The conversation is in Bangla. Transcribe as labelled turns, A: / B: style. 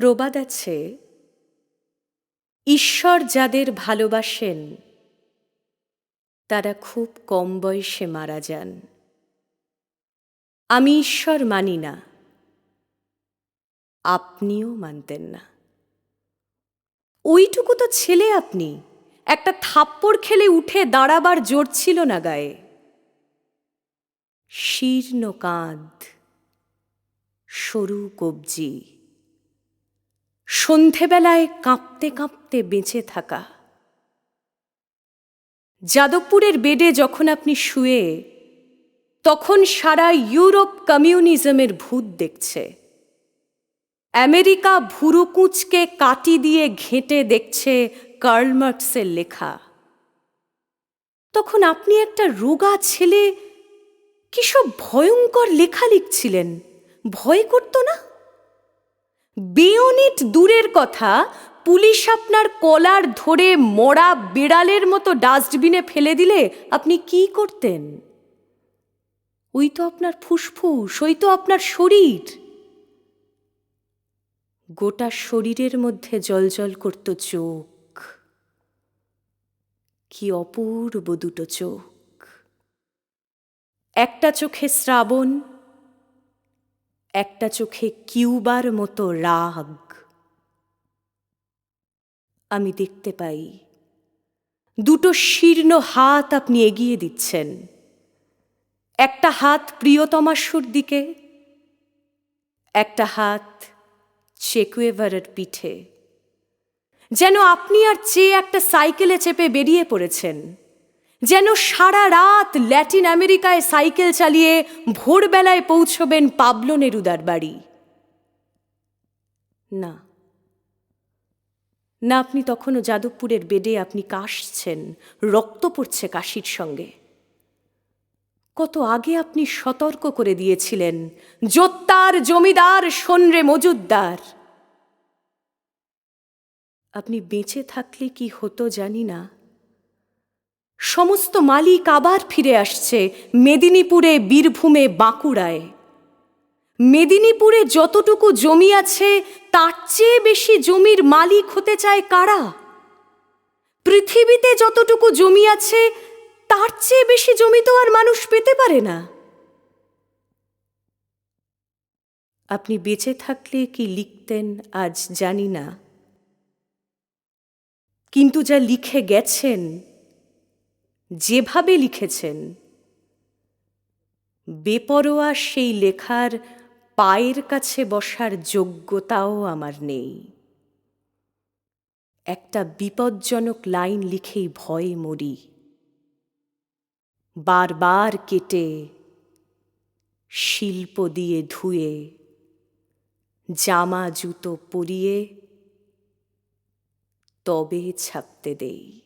A: প্রবাদ আছে, ঈশ্বর যাদের ভালোবাসেন, তারা খুব কম বয়সে মারা যান। আমি ঈশ্বর মানি না, আপনিও মানতেন না। ওইটুকু তো ছেলে আপনি, একটা থাপ্পড় খেলে উঠে দাঁড়াবার জোর ছিল না গায়ে। শীর্ণ কাঁধ, সরু কবজি। সন্ধেবেলায় কাঁপতে কাঁপতে বেঁচে থাকা। যাদবপুরের বেডে যখন আপনি শুয়ে, তখন সারা ইউরোপ কমিউনিজমের ভূত দেখছে। আমেরিকা ভুরুকুঁচকে কাটি দিয়ে ঘেঁটে দেখছে কার্ল মার্কসের লেখা। তখন আপনি একটা রোগা ছেলে কিসব ভয়ঙ্কর লেখা লিখছিলেন? ভয় করতো না? বেয়নেট দূরের কথা, পুলিশ আপনার কলার ধরে মরা বিড়ালের মতো ডাস্টবিনে ফেলে দিলে আপনি কি করতেন? ওই তো আপনার ফুসফুস, ওই তো আপনার শরীর। গোটা শরীরের মধ্যে জলজল করত চোখ। কি অপূর্ব দুটো চোখ। একটা চোখে শ্রাবণ একটা চোখে কিউবার মতো রাগ। আমি দেখতে পাই, দুটো শীর্ণ হাত আপনি এগিয়ে দিচ্ছেন। একটা হাত প্রিয়তমাশুর দিকে, একটা হাত চেকুয়েভারের পিঠে। যেন আপনি আর চেয়ে একটা সাইকেলে চেপে বেরিয়ে পড়েছেন। যেন সারা রাত ল্যাটিন আমেরিকায় সাইকেল চালিয়ে ভোরবেলায় পৌঁছবেন পাবলো নেরুদার বাড়ি। না। না, আপনি তখনও যাদবপুরের বেডে আপনি কাশছেন, রক্ত পড়ছে কাশির সঙ্গে। কত আগে আপনি সতর্ক করে দিয়েছিলেন, জোত্তার জমিদার সন্রে মজুদ্দার। আপনি বেঁচে থাকলে কি হতো জানি না। সমস্ত মালিক আবার ফিরে আসছে মেদিনীপুরে, বীরভূমে, বাঁকুড়ায়। মেদিনীপুরে যতটুকু জমি আছে, তার চেয়ে বেশি জমির মালিক হতে চায় কারা? পৃথিবীতে যতটুকু জমি আছে, তার চেয়ে বেশি জমি তো আর মানুষ পেতে পারে না। আপনি বেঁচে থাকলে কি লিখতেন আজ জানি না। কিন্তু যা লিখে গেছেন যেভাবে লিখেছেন। বেপরোয়া সেই লেখার পায়ের কাছে বসার যোগ্যতাও আমার নেই। একটা বিপজ্জনক লাইন লিখেই ভয়ে মরি। বারবার কেটে শিল্প দিয়ে ধুয়ে, জামা জুতো পরিয়ে তবে ছাপতে দেই।